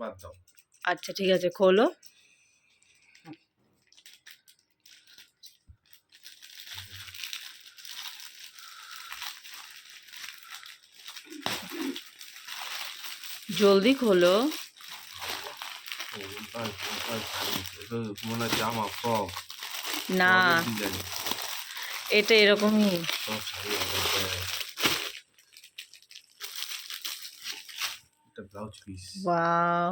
বাদ দাও। আচ্ছা ঠিক আছে খোলো। জলদি খোলো। না এটা এরকমই সব শাড়ি আলাদা। এটা ব্লাউজ পিস ওয়াও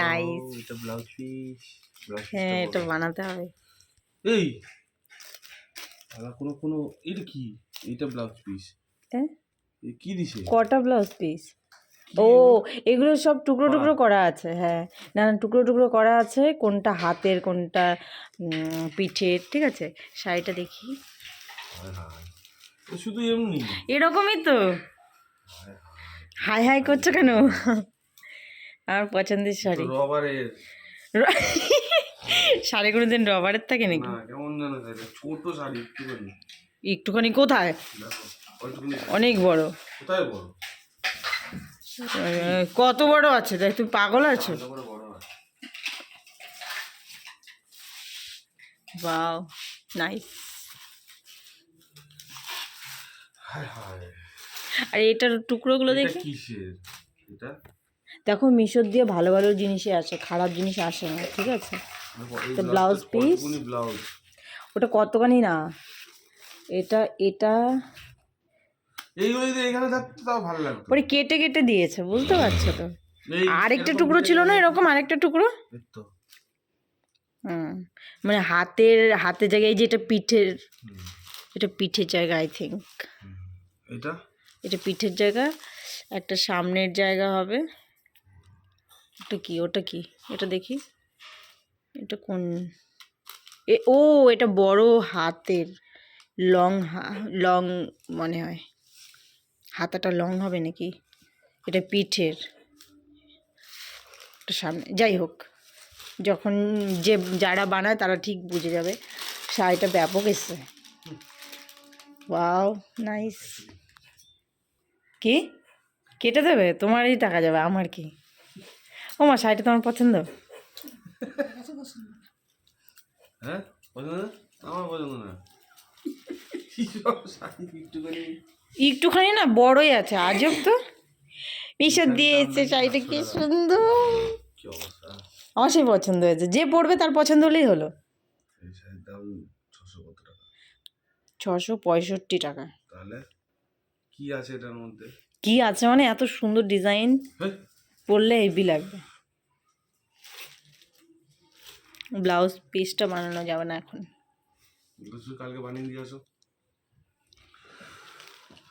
Nice. এটা ব্লাউজ পিস হ্যাঁ এটা বানাতে হবে এই আলা কোনো কোনো এটা কি এটা ব্লাউজ পিস হ্যাঁ? কি দিছে কটা ব্লাউজ পিস ও এগুলো? সব টুকরো টুকরো করা আছে হ্যাঁ না না টুকরো টুকরো করা আছে কোনটা হাতের কোনটা পিঠের ঠিক আছে শাড়িটা দেখি। শুধু এমনি এরকমই তো হাই হাই করছ কেন? আমার পছন্দের শাড়ি। রবারের। শাড়ি কোনো দিন রবারের থাকে নাকি? কেমন যেন ছোট শাড়ি একটুখানি। একটুখানি কোথায়? অনেক বড়। কোথায় বড়? কত বড় আছে? দেখ তুমি পাগল আছো? বাও নাইস। হায় হায়। আর এটার টুকরোগুলো দেখি এটা? দেখো মিশোর দিয়ে ভালো ভালো জিনিসই আসে খারাপ জিনিস আসে না ঠিক আছে? তো ব্লাউজ পিস? ওটা কতখানি না? এটা এটা পরে কেটে কেটে দিয়েছে বুঝতে পারছ তো? আরেকটা টুকরো ছিল না এরকম আরেকটা টুকরো? হুম মানে হাতের হাতের জায়গায় এই যে এটা পিঠের এটা পিঠের জায়গা আই থিঙ্ক এটা? এটা পিঠের জায়গা একটা সামনের জায়গা হবে। ওটা কি? ওটা কি? এটা দেখি। এটা কোন? এ ও এটা বড় হাতের লং হা লং মনে হয়। হাতাটা লং হবে নাকি? এটা পিঠের। সামনে যাই হোক। যখন যে যারা বানায় তারা ঠিক বুঝে যাবে। শাড়িটা ব্যাপক এসছে। Wow nice. কি? কেটে দেবে? তোমারই টাকা যাবে আমার কি? ও মা শাড়িটা তোমার পছন্দ? হ্যাঁ? পছন্দ আমার পছন্দ না। কি সব শাড়ি একটুখানি না বড়ই আছে আজব তো। মিশর দিয়ে এসছে শাড়িটা কি সুন্দর। কি আমার সেই পছন্দ হয়েছে যে পড়বে তার পছন্দ হলেই হলো। ছশো পঁয়ষট্টি টাকা। তাহলে? কি আছে এটার মধ্যে? কি আছে মানে এত সুন্দর ডিজাইন পড়লে পরলে হেভি লাগবে। ব্লাউজ পিসটা বানানো যাবে না এখন। কালকে বানিয়ে দিয়ে আসো।